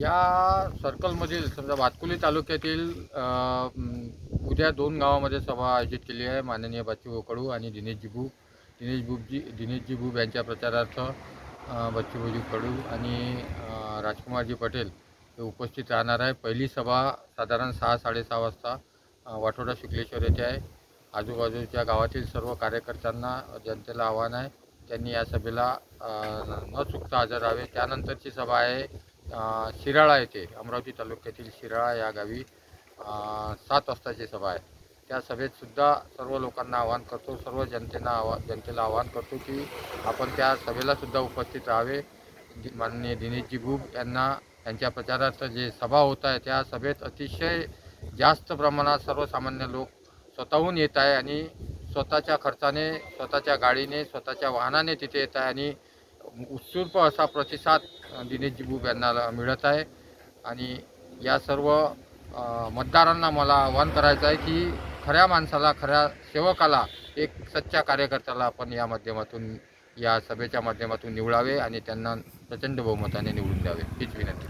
या सर्कलमधील समजा भातकुली तालुक्यातील उद्या दोन गावामध्ये सभा आयोजित केली आहे माननीय बच्चू कडू आणि दिनेशजी भूप दिनेश बुबजी दिनेशजी भूप यांच्या प्रचारार्थ बच्चूभाऊजी कडू आणि राजकुमारजी पटेल हे उपस्थित राहणार आहे. पहिली सभा साधारण सहा साडेसहा वाजता वाठोडा शुक्लेश्वर येथे आहे. आजूबाजूच्या गावातील सर्व कार्यकर्त्यांना जनतेला आव्हान आहे. त्यांनी या सभेला न चुकता हजर राहावे. त्यानंतरची सभा आहे शिराळा येथे अमरावती तालुक्यातील शिराळा या गावी सात वाजताची सभा आहे. त्या सभेतसुद्धा सर्व लोकांना आवाहन करतो सर्व जनतेला आवा जनतेला आवाहन करतो की आपण त्या सभेलासुद्धा उपस्थित राहावे. माननीय दिनेशजी गुब यांना त्यांच्या प्रचारार्थ जे सभा होत आहे त्या सभेत अतिशय जास्त प्रमाणात सर्वसामान्य लोक स्वतःहून येत आहे आणि स्वतःच्या खर्चाने स्वतःच्या गाडीने स्वतःच्या वाहनाने तिथे येत आहे आणि उत्स्फूर्त असा प्रतिसाद अ, दिनेशजी बुब यांना मिळत आहे. आणि या सर्व मतदारांना मला आवाहन करायचं आहे की खऱ्या माणसाला खऱ्या सेवकाला एक सच्च्या कार्यकर्त्याला आपण या माध्यमातून या सभेच्या माध्यमातून निवडावे आणि त्यांना प्रचंड बहुमताने निवडून द्यावे. हीच विनंती